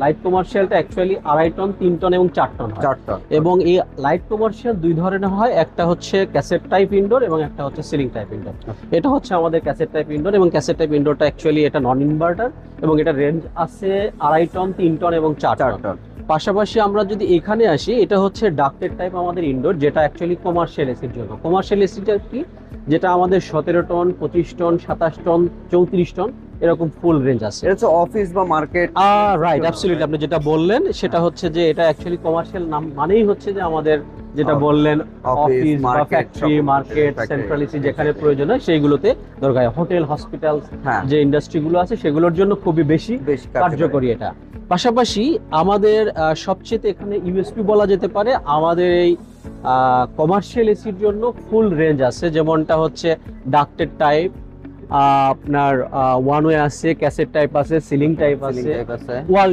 Light কমার্শিয়ালটা actually আড়াই ton তিন টন এবং চার টন হয়। চারটা এবং এই লাইট কমার্শিয়াল দুই ধরনের হয় একটা হচ্ছে ক্যাসেট টাইপ ইনডোর এবং একটা হচ্ছে সিলিং টাইপ ইনডোর এটা হচ্ছে আমাদের ক্যাসেট টাইপ ইনডোর এবং ক্যাসেট টাইপ ইনডোরটা অ্যাকচুয়ালি এটা নন ইনভার্টার এবং এটা রেঞ্জ আছে আড়াই টন তিন টন এবং চার টন পাশাপাশি আমরা যদি এখানে আসি এটা হচ্ছে ডাক্টেড টাইপ আমাদের ইনডোর যেটা অ্যাকচুয়ালি কমার্শিয়াল এসির জন্য। কমার্শিয়াল এসিটা কি? যেটা আমাদের সতেরো টন পঁচিশ টন সাতাশ টন চৌত্রিশ টন এরকম ফুল রেঞ্জ আছে। এটা হচ্ছে অফিস বা মার্কেট রাইট অ্যাবসলিউটলি আপনি যেটা বললেন সেটা হচ্ছে যে এটা অ্যাকচুয়ালি কমার্শিয়াল নাম মানেই হচ্ছে যে আমাদের যেটা বললেন অফিস বা factory market factory, central AC যেখানে প্রয়োজন হয় সেইগুলোতে দরকার হোটেল হসপিটাল হ্যাঁ। যে ইন্ডাস্ট্রিগুলো আছে সেগুলোর জন্য খুবই বেশি কার্যকরী। এটা। পাশাপাশি আমাদের সবচেয়ে এখানে ইউএসপি বলা যেতে পারে আমাদের এই কমার্শিয়াল এসির জন্য ফুল রেঞ্জ আছে। যেমনটা হচ্ছে ডাক্টেড টাইপ আপনার ওয়ান ওয়ে আছে ক্যাসেট টাইপ আছে সিলিং টাইপ আছে আছে। ওয়াল